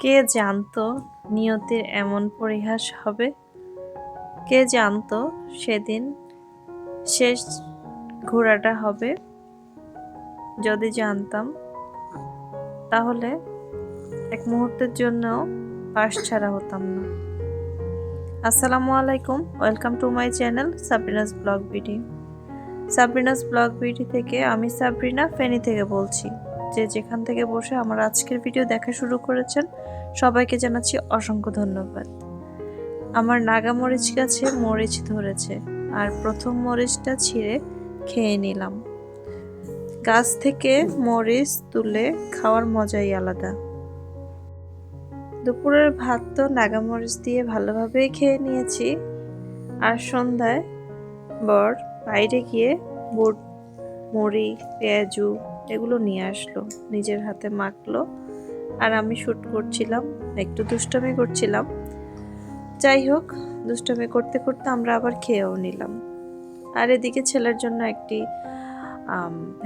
কে জানতো নিয়তির এমন পরিহাস হবে? কে জানতো সেদিন শেষ ঘোরাটা হবে? যদি জানতাম, তাহলে এক মুহূর্তের জন্য পাশ ছাড়া হতাম না। আসসালামু আলাইকুম, welcome to my channel Sabrina's blog BD. Sabrina's blog BD থেকে আমি সাবরিনা ফেনী থেকে বলছি। যে যেখান থেকে বসে আমার আজকের ভিডিও দেখা শুরু করেছেন, সবাইকে জানাচ্ছি অসংখ্য ধন্যবাদ। আমার নাগা মরিচ গাছে মরিচ ধরেছে আর প্রথম মরিচটা ছিঁড়ে খেয়ে নিলাম। গাছ থেকে মরিচ তুলে খাওয়ার মজাই আলাদা। দুপুরের ভাত তো নাগা মরিচ দিয়ে ভালোভাবেই খেয়ে নিয়েছি। আর সন্ধ্যায় বর বাইরে গিয়ে বুট, মুড়ি, পেঁয়াজু এগুলো নিয়ে আসলো। নিজের হাতে মাখলো। আর আমি শ্যুট করছিলাম, একটু দুষ্টমি করছিলাম। যাই হোক, দুষ্টমি করতে করতে আমরা আবার খেয়েও নিলাম। আর এদিকে ছেলের জন্য একটি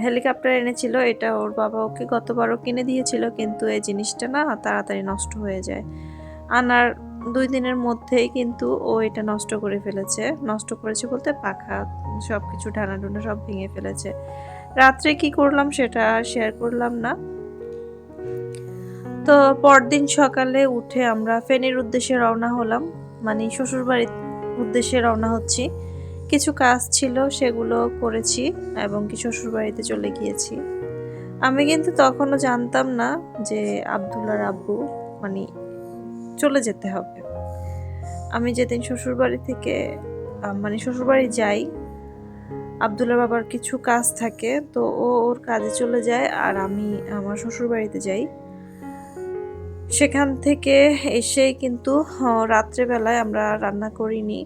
হেলিকপ্টার এনেছিল। এটা ওর বাবা ওকে গতবারও কিনে দিয়েছিল, কিন্তু এই জিনিসটা না তাড়াতাড়ি নষ্ট হয়ে যায়। আনার দুই দিনের মধ্যেই কিন্তু ও এটা নষ্ট করে ফেলেছে। নষ্ট করেছে বলতে পাখা সব কিছু ঢানা ডুনা সব ভেঙে ফেলেছে। রাত্রে কি করলাম সেটা শেয়ার করলাম না। তো পরদিন সকালে উঠে আমরা ফেনীর উদ্দেশ্যে রওনা হলাম। মানে শ্বশুরবাড়ির উদ্দেশ্যে রওনা হচ্ছি। কিছু কাজ ছিল, সেগুলো করেছি এবং কি শ্বশুরবাড়িতে চলে গিয়েছি। আমি কিন্তু তখনও জানতাম না যে আবদুল্লার আব্বু মানে চলে যেতে হবে। আমি যেদিন শ্বশুরবাড়ি থেকে মানে শ্বশুরবাড়ি যাই আবদুল্লার বাবার কিছু কাজ থাকে, তো ও ওর কাজে চলে যায় আর আমি আমার শ্বশুরবাড়িতে যাই। সেখান থেকে এসেই কিন্তু রাত্রেবেলায় আমরা রান্না করিনি।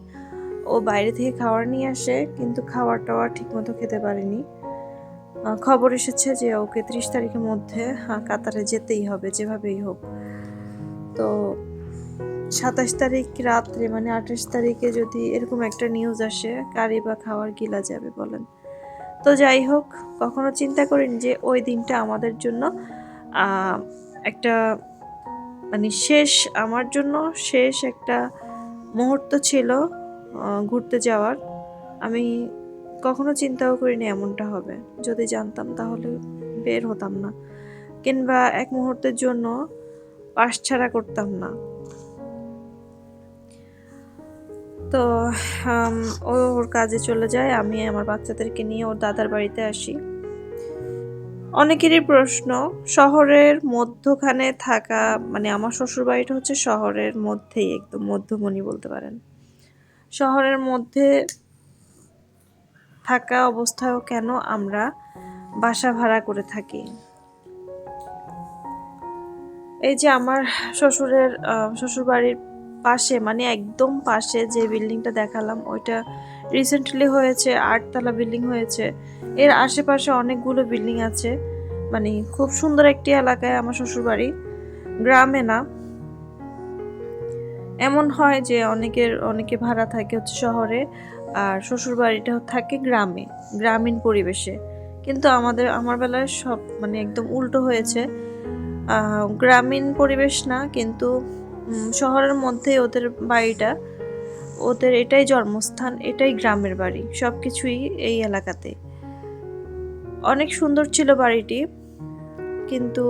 ও বাইরে থেকে খাবার নিয়ে আসে, কিন্তু খাবার টাওয়ার ঠিকমতো খেতে পারিনি। খবর এসেছে যে ওকে ত্রিশ তারিখের মধ্যে কাতারে যেতেই হবে, যেভাবেই হোক। তো সাতাশ তারিখ রাত্রে মানে আঠাশ তারিখে যদি এরকম একটা নিউজ আসে, কারি বা খাওয়ার গিলা যাবে বলেন। তো যাই হোক, কখনো চিন্তা করিনি যে ওই দিনটা আমাদের জন্য একটা মানে শেষ, আমার জন্য শেষ একটা মুহূর্ত ছিল ঘুরতে যাওয়ার। আমি কখনো চিন্তাও করিনি এমনটা হবে। যদি জানতাম তাহলে বের হতাম না। কিংবা এক মুহূর্তের জন্য পাশ ছাড়া করতাম না। তো ও ওর কাজে চলে যায় আমি আমার বাচ্চাদেরকে নিয়ে ওর দাদার বাড়িতে আসি। অনেকেরই প্রশ্ন শহরের মধ্যখানে থাকা মানে আমার শ্বশুর বাড়িটা হচ্ছে শহরের মধ্যেই একদম মধ্যমণি বলতে পারেন। শহরের মধ্যে থাকা অবস্থায়ও কেন আমরা বাসা ভাড়া করে থাকি? এই যে আমার শ্বশুরের আহ, শ্বশুরবাড়ির পাশে মানে একদম পাশে যে বিল্ডিংটা দেখালাম, ওইটা রিসেন্টলি হয়েছে, আটতলা বিল্ডিং হয়েছে। এর আশেপাশে অনেকগুলো বিল্ডিং আছে মানে খুব সুন্দর একটি এলাকায় আমার শ্বশুরবাড়ি। গ্রামে না। এমন হয় যে অনেকের, অনেকে ভাড়া থাকে হচ্ছে শহরে, আর শ্বশুরবাড়িটা থাকে গ্রামে, গ্রামীণ পরিবেশে। কিন্তু আমাদের, আমার বেলায় সব মানে একদম উল্টো হয়েছে। গ্রামীণ পরিবেশ না, কিন্তু শহরের মধ্যে ওদের বাড়িটা, ওদের এটাই জন্মস্থান, এটাই গ্রামের বাড়ি সব কিছুই এই এলাকাতে। অনেক সুন্দর ছিল বাড়িটি, কিন্তু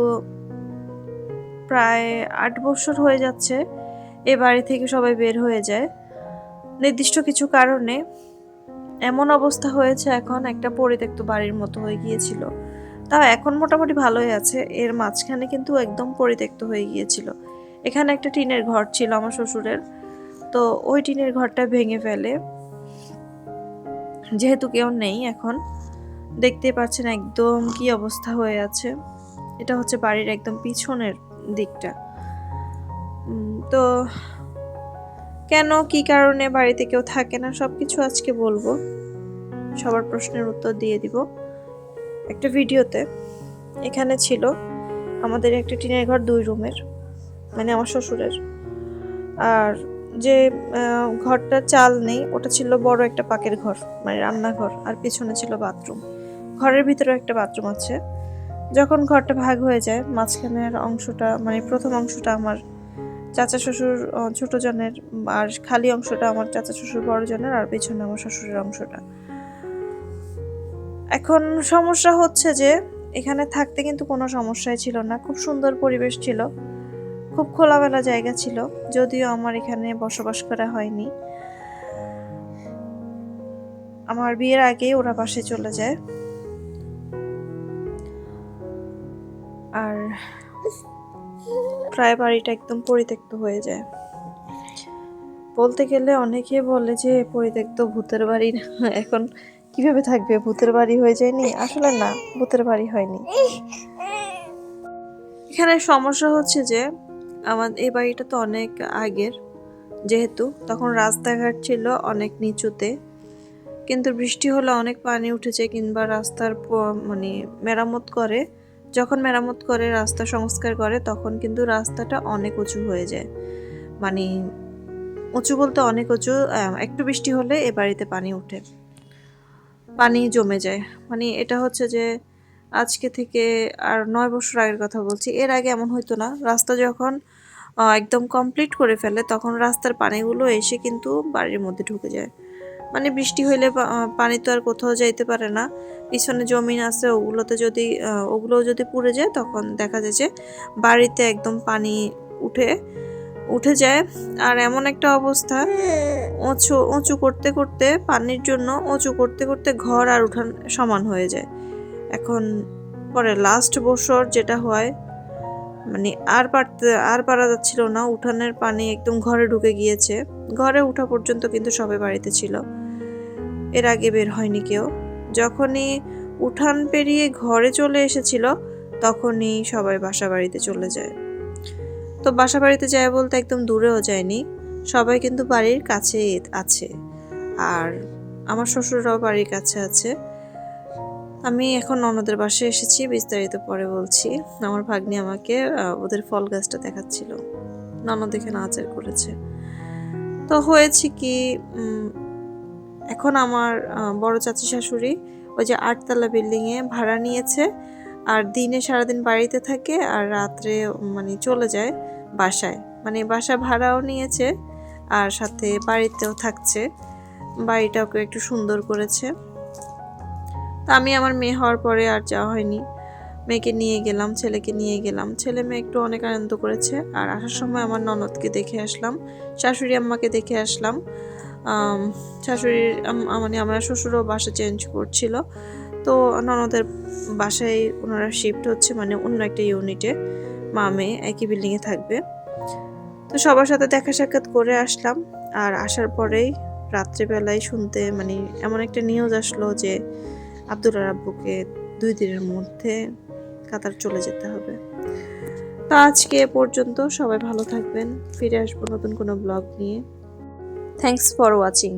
প্রায় আট বছর হয়ে যাচ্ছে এ বাড়ি থেকে সবাই বের হয়ে যায়। নির্দিষ্ট কিছু কারণে এমন অবস্থা হয়েছে এখন একটা পরিত্যক্ত বাড়ির মতো হয়ে গিয়েছিল। তাও এখন মোটামুটি ভালোই আছে, এর মাঝখানে কিন্তু একদম পরিত্যক্ত হয়ে গিয়েছিল। এখানে একটা টিনের ঘর ছিল আমার শ্বশুরের। তো ওই টিনের ঘরটা ভেঙে ফেলে। যেহেতু কেউ নেই এখন দেখতে পাচ্ছেন একদম কি অবস্থা হয়ে আছে। এটা হচ্ছে বাড়ির একদম পিছনের দিকটা। তো কেন, কি কারণে বাড়িতে কেউ থাকে না সব কিছু আজকে বলব। সবার প্রশ্নের উত্তর দিয়ে দিব। একটা ভিডিওতে এখানে ছিল, আমাদের একটা টিনের ঘর দুই রুমের। মানে আমার শ্বশুরের। আর যে ঘরটা চাল নেই, ওটা ছিল বড় একটা পাকের ঘর মানে রান্নাঘর, আর পিছনে ছিল বাথরুম। ঘরের ভিতরে একটা বাথরুম আছে। যখন ঘরটা ভাগ হয়ে যায়, মাঝখানের অংশটা মানে প্রথম অংশটা আমার চাচা শ্বশুর ছোট জনের, আর খালি অংশটা আমার চাচা শ্বশুর, বড় জনের, আর পেছনে আমার শ্বশুরের অংশটা। এখন সমস্যা হচ্ছে যে, এখানে থাকতে কিন্তু কোনো সমস্যাই ছিল না। খুব সুন্দর পরিবেশ ছিল। খুব খোলামেলা জায়গা ছিল, যদিও আমার এখানে বসবাস করা হয়নি। আমার বিয়ের আগে ওরা পাশে চলে যায়। আর প্রায় বাড়িটা একদম পরিত্যক্ত হয়ে যায়। বলতে গেলে অনেকে বলে যে পরিত্যক্ত ভূতের বাড়ি এখন কীভাবে থাকবে? ভূতের বাড়ি হয়ে যায়নি? আসলে না, ভূতের বাড়ি হয়নি। এখানে সমস্যা হচ্ছে যে আমার এই বাড়িটা তো অনেক আগের। যেহেতু তখন রাস্তাঘাট ছিল অনেক নিচুতে, কিন্তু বৃষ্টি হলে অনেক পানি উঠেছে কিংবা রাস্তার মানে মেরামত করে, যখন মেরামত করে, রাস্তা সংস্কার করে, তখন কিন্তু রাস্তাটা অনেক উঁচু হয়ে যায়। মানে উঁচু বলতে অনেক উঁচু একটু বৃষ্টি হলে এ বাড়িতে পানি উঠে, পানি জমে যায়। মানে এটা হচ্ছে যে আজকে থেকে আর নয় বছর আগের কথা বলছি এর আগে এমন হতো না। রাস্তা যখন একদম কমপ্লিট করে ফেলে তখন রাস্তার পানিগুলো এসে কিন্তু বাড়ির মধ্যে ঢুকে যায়। মানে বৃষ্টি হইলে পানি তো আর কোথাও যাইতে পারে না। পিছনে জমিন আছে ওগুলোতে যদি আহ, ওগুলো যদি পুড়ে যায় তখন দেখা যায় যে বাড়িতে একদম পানি উঠে উঠে যায়। আর এমন একটা অবস্থা উঁচু উঁচু করতে করতে পানির জন্য উঁচু করতে করতে ঘর আর উঠান সমান হয়ে যায়। এখন পরে লাস্ট বছর যেটা হয় মানে আর পারতে, আর পারা যাচ্ছিল না, উঠানের পানি একদম ঘরে ঢুকে গিয়েছে। ঘরে উঠা পর্যন্ত কিন্তু সবাই বাড়িতে ছিল। এর আগে বের হয়নি কেউ। যখনই উঠান পেরিয়ে ঘরে চলে এসেছিল, তখনই সবাই বাসা বাড়িতে চলে যায়। তো বাসা বাড়িতে যায় বলতে একদম দূরেও যায়নি। সবাই কিন্তু বাড়ির কাছে আছে। আর আমার শ্বশুররাও বাড়ির কাছে আছে। আমি এখন ননদের বাসায় এসেছি, বিস্তারিত পরে বলছি। আমার ভাগ্নি আমাকে ওদের ফল গাছটা দেখাচ্ছিল। ননদ এখানে আচার করেছে। তো হয়েছে কি এখন আমার বড় চাচি শাশুড়ি ওই যে আটতলা বিল্ডিংয়ে ভাড়া নিয়েছে। আর দিনে সারাদিন বাড়িতে থাকে আর রাত্রে মানে চলে যায় বাসায়। মানে বাসা ভাড়াও নিয়েছে আর সাথে বাড়িতেও থাকছে। বাড়িটাকে একটু সুন্দর করেছে। তা আমি আমার মেয়ে হওয়ার পরে আর যাওয়া হয়নি। মেয়েকে নিয়ে গেলাম, ছেলেকে নিয়ে গেলাম। ছেলে মেয়ে একটু অনেক আনন্দ করেছে আর আসার সময় আমার ননদকে দেখে আসলাম, শাশুড়ি আম্মাকে দেখে আসলাম। শাশুড়ির মানে আমার শ্বশুরও বাসা চেঞ্জ করছিল। তো ননদের বাসায় ওনারা শিফট হচ্ছে মানে অন্য একটা ইউনিটে মা, মেয়ে একই বিল্ডিংয়ে থাকবে। তো সবার সাথে দেখা সাক্ষাৎ করে আসলাম আর আসার পরেই রাত্রেবেলায় শুনতে মানে এমন একটা নিউজ আসলো যে আব্দুল আব্বুকে দুই দিনের মধ্যে কাতার চলে যেতে হবে। তো আজকে পর্যন্ত সবাই ভালো থাকবেন। ফিরে আসব নতুন কোনো ব্লগ নিয়ে। Thanks for watching